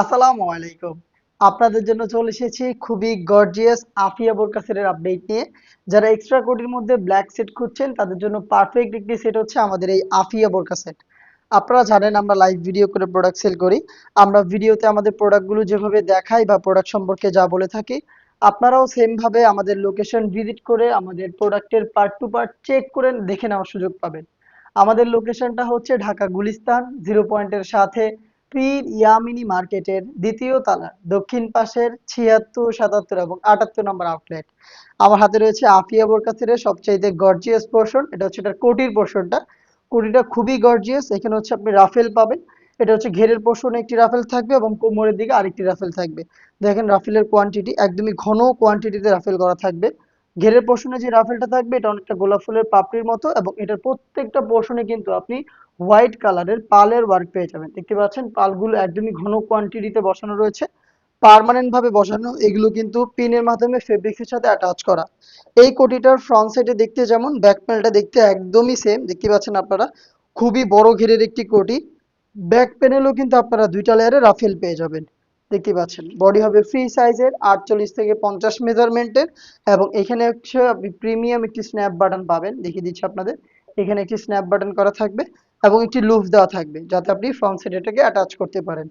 আসসালামু আলাইকুম। আপনাদের জন্য চলে এসেছি খুবই গর্জিয়াস আফিয়া বোরকা সেটের আপডেট নিয়ে। যারা এক্সট্রা কোটির মধ্যে ব্ল্যাক সেট খুঁজছেন, তাদের জন্য পারফেক্ট একটি সেট হচ্ছে আমাদের এই আফিয়া বোরকা সেট আপনারা জানেন, আমরা লাইভ ভিডিও করে প্রোডাক্ট সেল করি। আমরা ভিডিওতে আমাদের প্রোডাক্টগুলো যেভাবে দেখাই বা প্রোডাক্ট সম্পর্কে যা বলে থাকি, আপনারাও সেম ভাবে আমাদের লোকেশন ভিজিট করে আমাদের প্রোডাক্টের পার্ট টু পার্ট চেক করে দেখে নেওয়ার সুযোগ পাবেন। আমাদের লোকেশনটা হচ্ছে ঢাকা গুলিস্তান জিরো পয়েন্টের সাথে পীর ইয়ামিনী মার্কেটের দ্বিতীয় তলার দক্ষিণ পাশের ছিয়াত্তর, সাতাত্তর এবং আটাত্তর নম্বর আউটলেট আমার হাতে রয়েছে আফিয়া বোরকা সেটের সবচাইতে গর্জিয়াস পোর্শন এটা হচ্ছে এটার কোটির পোর্শনটা কোটিটা খুবই গর্জিয়াস এখানে হচ্ছে আপনি রাফেল পাবেন। এটা হচ্ছে ঘেরের পোর্শনে একটি রাফেল থাকবে এবং কোমরের দিকে আরেকটি রাফেল থাকবে। দেখেন রাফেলের কোয়ান্টিটি একদমই ঘন কোয়ান্টিটিতে রাফেল করা থাকবে। ঘেরের পোর্শনে যে রাফেলটা থাকবে, এটা অনেকটা গোলাপ ফুলের পাপড়ির মতো এবং এটার প্রত্যেকটা পোর্শনে কিন্তু আপনি হোয়াইট কালারের পালের ওয়ার্ক পেয়ে যাবেন। দেখতে পাচ্ছেন, পালগুলো একদমই ঘন কোয়ান্টিটিতে বসানো রয়েছে। পার্মানেন্ট ভাবে বসানো, এগুলো কিন্তু পিনের মাধ্যমে ফেব্রিক্সের সাথে অ্যাটাচ করা। এই কোটিটার ফ্রন্ট সাইডে দেখতে যেমন ব্যাক প্যানেলটা দেখতে একদমই সেম দেখতে পাচ্ছেন আপনারা, খুবই বড় ঘেরের একটি কোটি। ব্যাক প্যানেলও কিন্তু আপনারা দুইটা লেয়ারে রাফেল পেয়ে যাবেন। দেখতে পাচ্ছেন বডি হবে ফ্রি সাইজের আটচল্লিশ থেকে পঞ্চাশ মেজারমেন্টের এবং এখানে হচ্ছে আপনি প্রিমিয়াম একটি স্ন্যাপ বাটন পাবেন। দেখিয়ে দিচ্ছি আপনাদের, এখানে একটি স্ন্যাপ বাটন করা থাকবে। এবং একটি লুফ দেওয়া থাকবে, যাতে আপনি ফ্রন্ট সাইড এটাকে অ্যাটাচ করতে পারেন।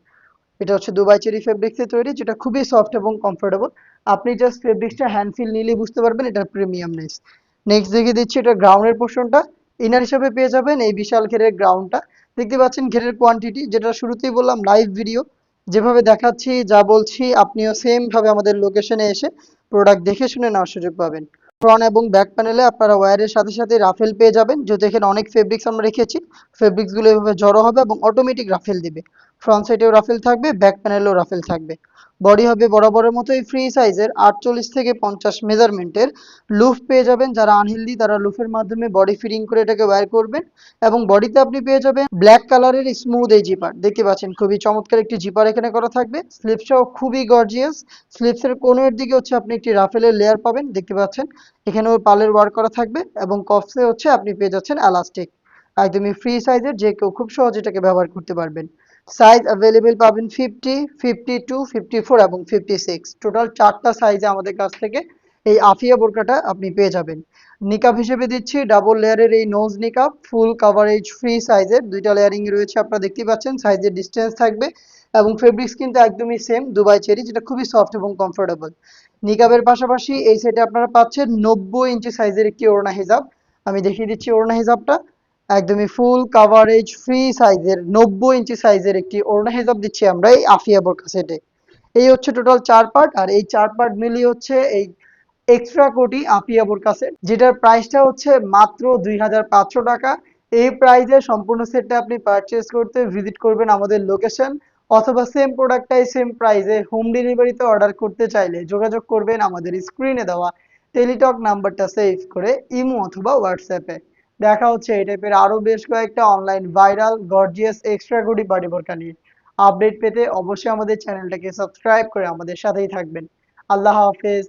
এটা হচ্ছে দুবাই চেরি ফেব্রিক্সে তৈরি, যেটা খুবই সফট এবং কমফোর্টেবল আপনি জাস্ট ফেব্রিক্সটা হ্যান্ড ফিল নিলেই বুঝতে পারবেন এটা প্রিমিয়ামনেস নেক্সট দেখিয়ে দিচ্ছি এটা গ্রাউন্ডের পোর্শনটা ইনার হিসাবে পেয়ে যাবেন এই বিশাল ঘেরের গ্রাউন্ডটা দেখতে পাচ্ছেন ঘেরের কোয়ান্টিটি যেটা শুরুতেই বললাম লাইভ ভিডিও যেভাবে দেখাচ্ছি, যা বলছি, আপনিও সেম ভাবে আমাদের লোকেশনে এসে প্রোডাক্ট দেখে শুনে নেওয়ার সুযোগ পাবেন। ফ্রন্ট এবং ব্যাক প্যানেলে আপনারা ওয়্যারের সাথে সাথে রাফেল পেয়ে যাবেন। যেহেতু এখানে অনেক ফেব্রিক্স আমরা রেখেছি ফেব্রিক্সগুলো এভাবে জড়ো হবে এবং অটোমেটিক রাফেল দিবে। ফ্রন্ট সাইডেও রাফেল থাকবে ব্যাক প্যানেলেও রাফেল থাকবে। বডি হবে বরাবরের মতোই ফ্রি সাইজের আটচল্লিশ থেকে পঞ্চাশ মেজারমেন্টের লুফ পেয়ে যাবেন যারা আনহেলদি তারা লুফের মাধ্যমে বডি ফিটিং করে এটাকে ওয়্যার করবেন। এবং বডিতে আপনি পেয়ে যাবেন ব্ল্যাক কালারের স্মুথ এই জিপার দেখতে পাচ্ছেন, খুবই চমৎকার একটি জিপার এখানে করা থাকবে। স্লিপসটাও খুবই গর্জিয়াস স্লিপসের কোনের দিকে হচ্ছে আপনি একটি রাফেলের লেয়ার পাবেন। দেখতে পাচ্ছেন, এখানেও পালের ওয়ার্ক করা থাকবে। এবং কফসে হচ্ছে আপনি পেয়ে যাচ্ছেন এলাস্টিক একদমই ফ্রি সাইজের যে কেউ খুব সহজে এটাকে ব্যবহার করতে পারবেন। সাইজ অ্যাভেলেবেল পাবেন fifty fifty two fifty four এবং ফিফটি সিক্স টোটাল চারটা সাইজে আমাদের কাছ থেকে এই আফিয়া বোরকাটা আপনি পেয়ে যাবেন। নিকাপ হিসেবে দিচ্ছি ডাবল লেয়ারের এই নোজ নিকাপ ফুল কাভারেজ ফ্রি সাইজের দুইটা লেয়ারিং রয়েছে, আপনারা দেখতেই পাচ্ছেন সাইজের ডিস্টেন্স থাকবে। এবং ফেব্রিক্স কিন্তু একদমই সেম দুবাই চেরি যেটা খুবই সফট এবং কমফোর্টেবল নিকাবের পাশাপাশি এই সেটে আপনারা পাচ্ছেন নব্বই ইঞ্চি সাইজের একটি ওড়না হিজাব। আমি দেখিয়ে দিচ্ছি ওড়না হিজাবটা। একদমই ফুল কাভারেজ ফ্রি সাইজের নব্বই ইঞ্চি সাইজের একটি ওড়না হিজাব দিচ্ছি আমরা এই আফিয়া বোরকা সেটে এই হচ্ছে টোটাল চার পার্ট আর এই চার পার্ট মিলিয়ে হচ্ছে এই এক্সট্রা কোটি আফিয়া বোরকা সেট যেটার প্রাইসটা হচ্ছে মাত্র দুই হাজার পাঁচশো টাকা। এই প্রাইজে সম্পূর্ণ সেটটা আপনি পারচেজ করতে ভিজিট করবেন আমাদের লোকেশন অথবা সেম প্রোডাক্টটাই সেম প্রাইজে হোম ডেলিভারিতে অর্ডার করতে চাইলে যোগাযোগ করবেন আমাদের স্ক্রিনে দেওয়া টেলিটক নাম্বারটা সেভ করে ইমো অথবা হোয়াটসঅ্যাপে দেখা হচ্ছে এই টাইপের আরও বেশ কয়েকটা online viral gorgeous extra goody বাড়ি বোরকা নিয়ে আপডেট পেতে অবশ্যই আমাদের চ্যানেলটাকে সাবস্ক্রাইব করে আমাদের সাথেই থাকবেন। আল্লাহ হাফেজ।